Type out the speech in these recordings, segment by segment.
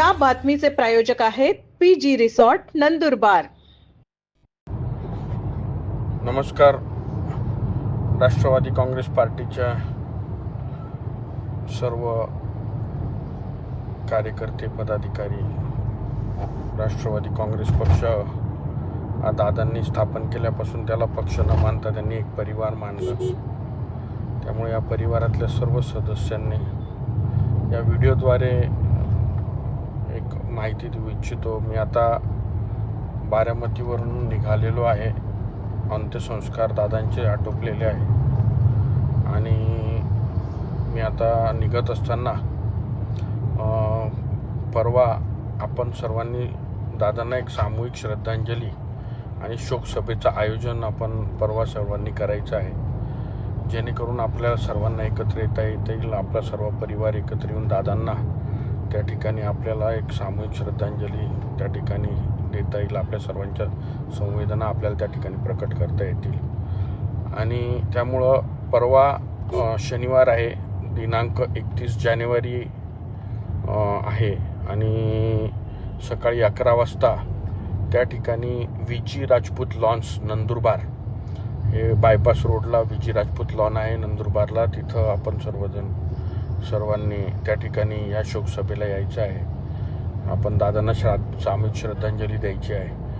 या बातमीचे प्रायोजक आहेत पी जी रिसॉर्ट नंदुरबार. नमस्कार. राष्ट्रवादी काँग्रेस पार्टीच्या सर्व कार्यकर्ते पदाधिकारी राष्ट्रवादी काँग्रेस पक्ष हा दादांनी स्थापन केल्यापासून त्याला पक्ष न मानता त्यांनी एक परिवार मानलं. त्यामुळे या परिवारातल्या सर्व सदस्यांनी या व्हिडिओद्वारे एक माहिती देऊ इच्छितो. मी आता बारामतीवरून निघालेलो आहे. अंत्यसंस्कार दादांचे आटोपलेले आहे. आणि मी आता निघत असताना परवा आपण सर्वांनी दादांना एक सामूहिक श्रद्धांजली आणि शोकसभेचं आयोजन आपण परवा सर्वांनी करायचं आहे. जेणेकरून आपल्या सर्वांना एकत्र येता येता येईल आपला सर्व परिवार एकत्र येऊन दादांना त्या ठिकाणी आपल्याला एक सामूहिक श्रद्धांजली त्या ठिकाणी देता येईल. आपल्या सर्वांच्या संवेदना आपल्याला त्या ठिकाणी प्रकट करता येतील. आणि त्यामुळं परवा शनिवार आहे. दिनांक एकतीस जानेवारी आहे. आणि सकाळी अकरा वाजता त्या ठिकाणी विजी राजपूत लॉन्स नंदुरबार. हे बायपास रोडला विजी राजपूत लॉन आहे. नंदुरबारला तिथं आपण सर्वजण सर्वांनी त्या ठिकाणी या शोकसभेला यायचं आहे. आपण दादांना श्राद्ध सामूहिक श्रद्धांजली द्यायची आहे.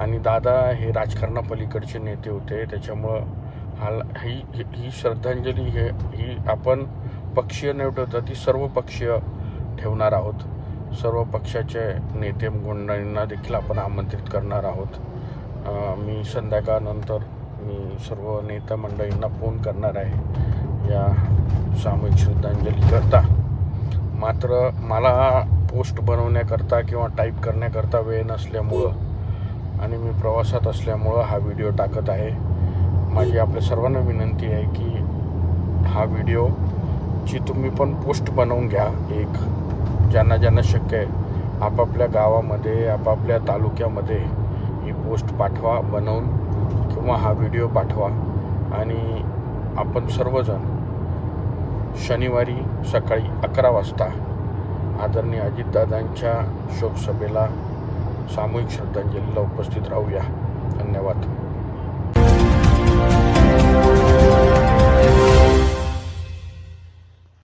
आणि दादा हे राजकारणापलीकडचे नेते होते. त्याच्यामुळं हा ही ही- श्रद्धांजली हे ही आपण पक्षीय न ठेवता ती सर्व पक्षीय ठेवणार आहोत. सर्व पक्षाचे नेते मंडळींना देखील आपण आमंत्रित करणार आहोत. मी संध्याकाळनंतर मी सर्व नेता मंडळींना फोन करणार आहे. या श्रद्धांजली करता. मात्र मला पोस्ट बनवण्याकरता किंवा टाईप करण्याकरता वेळ नसल्यामुळं आणि मी प्रवासात असल्यामुळं हा व्हिडिओ टाकत आहे. माझी आपल्या सर्वांना विनंती आहे की हा व्हिडिओ ची तुम्ही पण पोस्ट बनवून घ्या एक. ज्यांना ज्यांना शक्य आहे आपापल्या गावामध्ये आपापल्या तालुक्यामध्ये ही पोस्ट पाठवा बनवून किंवा हा व्हिडिओ पाठवा. आणि आपण सर्वजण शनिवारी सकाळी अकरा वाजता आदरणीय अजितदादांच्या शोकसभेला सामूहिक श्रद्धांजलीला उपस्थित राहूया. धन्यवाद.